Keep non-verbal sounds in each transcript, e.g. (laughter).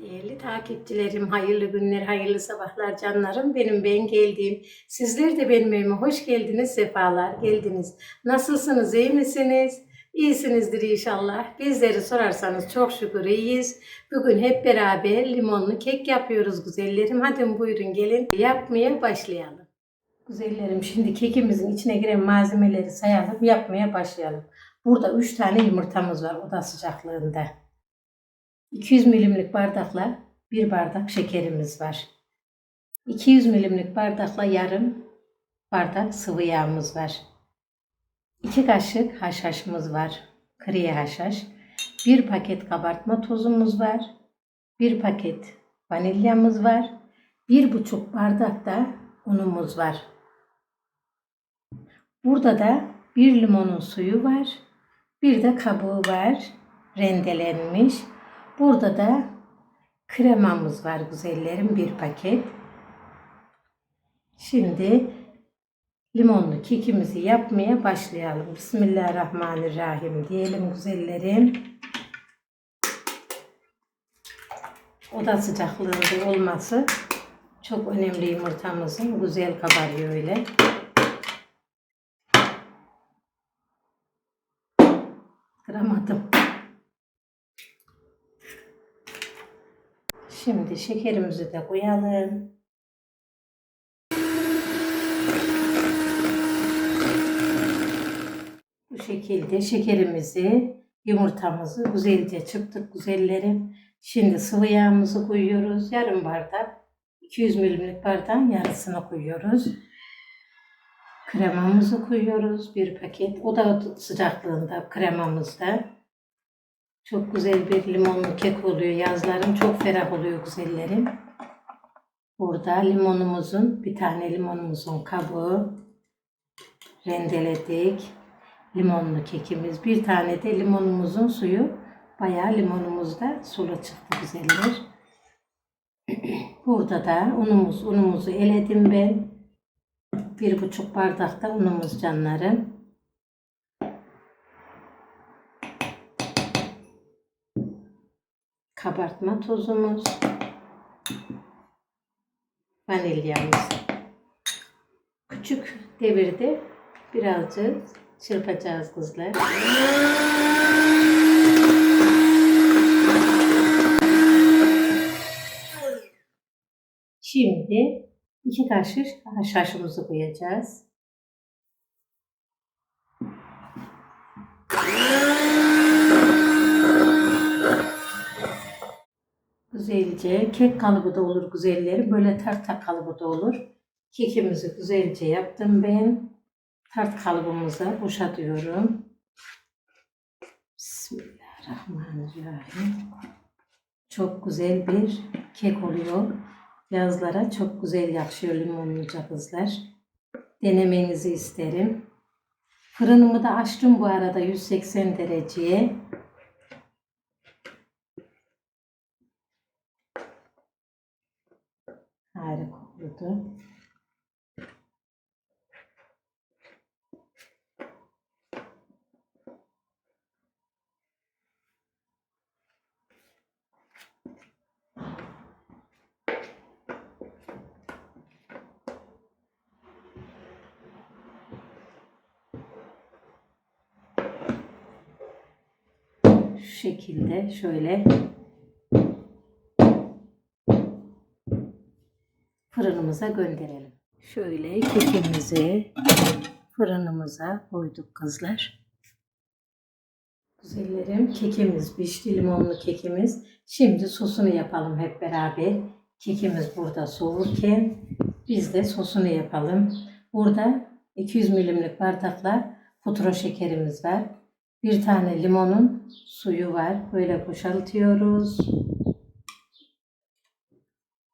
Değerli takipçilerim, hayırlı günler, hayırlı sabahlar canlarım. Benim ben geldiğim. Sizler de benim evime hoş geldiniz, sefalar geldiniz. Nasılsınız, iyi misiniz? İyisinizdir inşallah. Bizleri sorarsanız çok şükür iyiyiz. Bugün hep beraber limonlu kek yapıyoruz güzellerim. Hadi buyurun gelin yapmaya başlayalım. Güzellerim şimdi kekimizin içine giren malzemeleri sayalım, yapmaya başlayalım. Burada 3 tane yumurtamız var oda sıcaklığında. 200 milimlik bardakla bir bardak şekerimiz var. 200 milimlik bardakla yarım bardak sıvı yağımız var. 2 kaşık haşhaşımız var. Kriye haşhaş. 1 paket kabartma tozumuz var. 1 paket vanilyamız var. 1,5 bardak da unumuz var. Burada da bir limonun suyu var. Bir de kabuğu var. Rendelenmiş. Burada da kremamız var güzellerim bir paket. Şimdi limonlu kekimizi yapmaya başlayalım. Bismillahirrahmanirrahim diyelim güzellerim. Oda sıcaklığında olması çok önemli yumurtamızın güzel kabarıyor öyle. Kıramadım. Şimdi şekerimizi de koyalım. Bu şekilde şekerimizi, yumurtamızı güzelce çıktık güzellerim. Şimdi sıvı yağımızı koyuyoruz. Yarım bardak, 200 milimlik bardağın yarısını koyuyoruz. Kremamızı koyuyoruz. Bir paket. O da sıcaklığında kremamızda. Çok güzel bir limonlu kek oluyor yazların. Çok ferah oluyor güzellerim. Burada limonumuzun, bir tane limonumuzun kabuğu rendeledik. Limonlu kekimiz. Bir tane de limonumuzun suyu. Bayağı limonumuz da sulu çıktı güzeller. (clears throat) Burada da unumuz, unumuzu eledim ben. Bir buçuk bardak da unumuz canlarım. Kabartma tozumuz, vanilyamız. Küçük devirde birazcık çırpacağız kızlar. Şimdi iki kaşık haşhaşımızı koyacağız. Güzelce kek kalıbı da olur güzelleri. Böyle tarta kalıbı da olur. Kekimizi güzelce yaptım ben. Tart kalıbımıza boşaltıyorum. Bismillahirrahmanirrahim. Çok güzel bir kek oluyor. Yazlara çok güzel yakışıyor limonluca kızlar. Denemenizi isterim. Fırınımı da açtım bu arada 180 dereceye. Oldu. Şu şekilde şöyle fırınımıza gönderelim. Şöyle kekimizi fırınımıza koyduk kızlar. Güzellerim kekimiz pişti limonlu kekimiz. Şimdi sosunu yapalım hep beraber. Kekimiz burada soğurken biz de sosunu yapalım. Burada 200 milimlik bardakla pudra şekerimiz var. Bir tane limonun suyu var. Böyle boşaltıyoruz.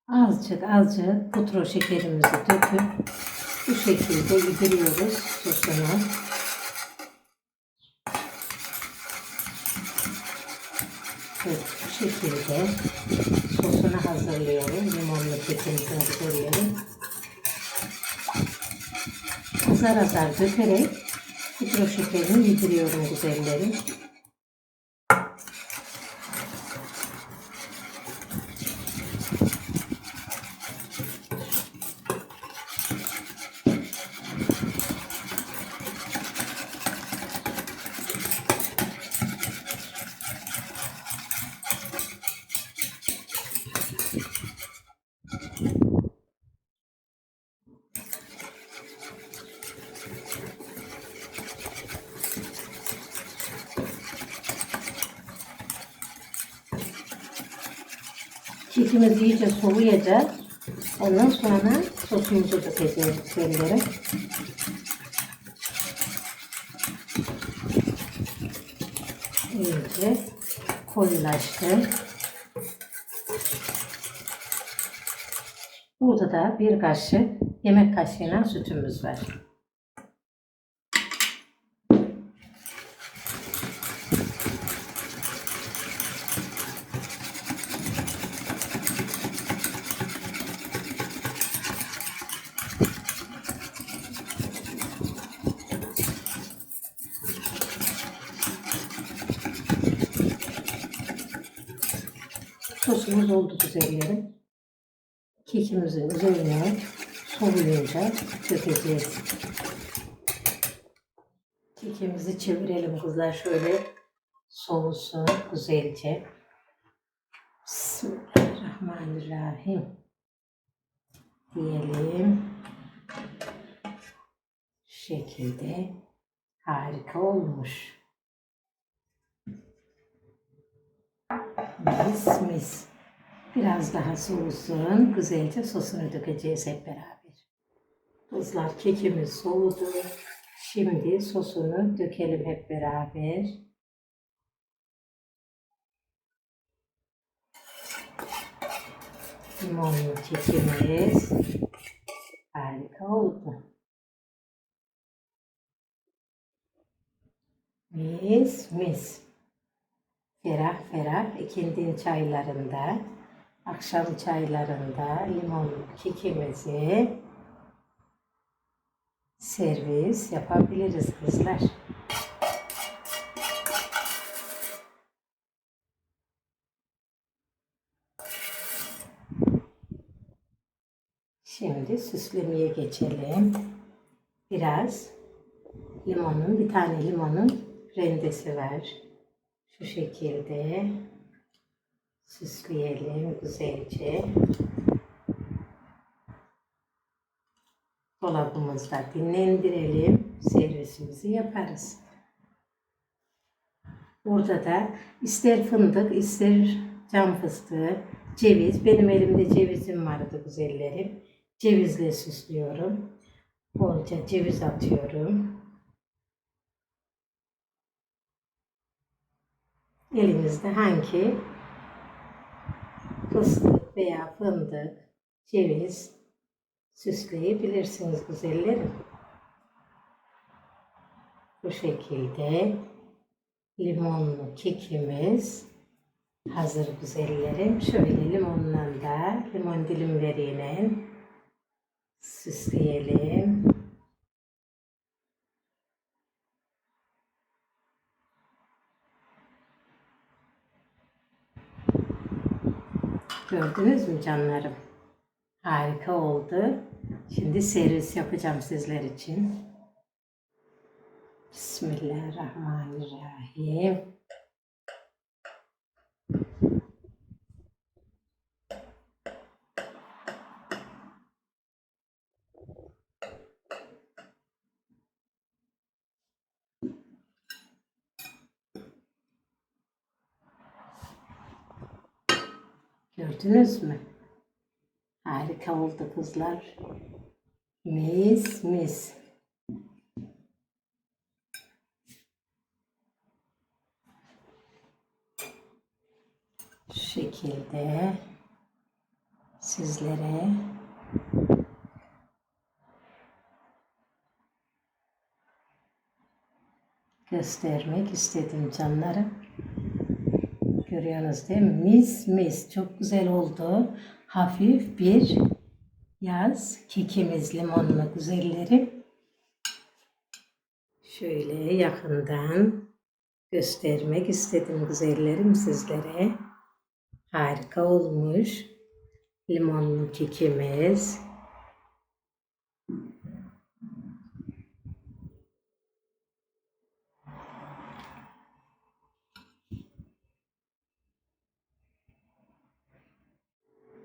Azıcık azıcık pudra şekerimizi döküp bu şekilde yediriyoruz sosunu. Evet, bu şekilde sosunu hazırlıyorum. Limonlu kekimizi hazırlıyorum. Azar azar dökerek pudra şekerini yediriyorum güzellerim. Kekimiz iyice soğuyacak. Ondan sonra sosumuzu dökeceğiz güzellerim. İyice koyulaştı. Burada da bir kaşık yemek kaşığıyla sütümüz var. Sosumuz oldu güzellerim. Kekimizin üzerine soğuyunca dökeceğiz. Kekimizi çevirelim kızlar şöyle soğusun güzelce. Bismillahirrahmanirrahim. Diyelim. Şekilde harika olmuş. Mis mis. Biraz daha soğusun. Güzelce sosunu dökeceğiz hep beraber. Kızlar kekimiz soğudu. Şimdi sosunu dökelim hep beraber. Limonlu kekimiz harika oldu. Mis mis. Ferah ferah ikindin çaylarında, akşam çaylarında limonlu kekimizi servis yapabiliriz kızlar. Şimdi süslemeye geçelim. Biraz limonun, bir tane limonun rendesi var. Şu şekilde süsleyelim güzelce. Dolabımızda dinlendirelim. Servisimizi yaparız. Burada da ister fındık, ister cam fıstığı, ceviz. Benim elimde cevizim vardı güzellerim. Cevizle süslüyorum. Bolca ceviz atıyorum. Elinizde hangi fıstık veya fındık, ceviz süsleyebilirsiniz güzellerim. Bu şekilde limonlu kekimiz hazır güzellerim. Şöyle limonla da limon dilimleriyle süsleyelim. Gördünüz mü canlarım? Harika oldu. Şimdi servis yapacağım sizler için. Bismillahirrahmanirrahim. Gördünüz mü? Harika oldu kızlar. Mis mis. Şu şekilde sizlere göstermek istedim canlarım. Görüyorsunuz değil mi? Mis mis. Çok güzel oldu. Hafif bir yaz kekimiz limonlu güzelleri. Şöyle yakından göstermek istedim güzellerim sizlere. Harika olmuş. Limonlu kekimiz.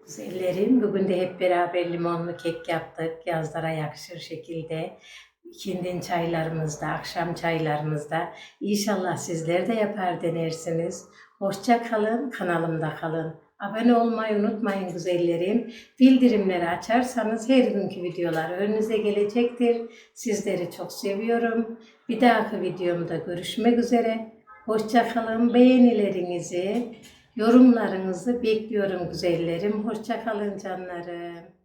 Güzellerim, bugün de hep beraber limonlu kek yaptık. Yazlara yakışır şekilde. İkindin çaylarımızda, akşam çaylarımızda. İnşallah sizler de yapar denersiniz. Hoşça kalın, kanalımda kalın. Abone olmayı unutmayın güzellerim. Bildirimleri açarsanız her günkü videolar önünüze gelecektir. Sizleri çok seviyorum. Bir dahaki videomda görüşmek üzere. Hoşçakalın. Beğenilerinizi, yorumlarınızı bekliyorum güzellerim. Hoşçakalın canlarım.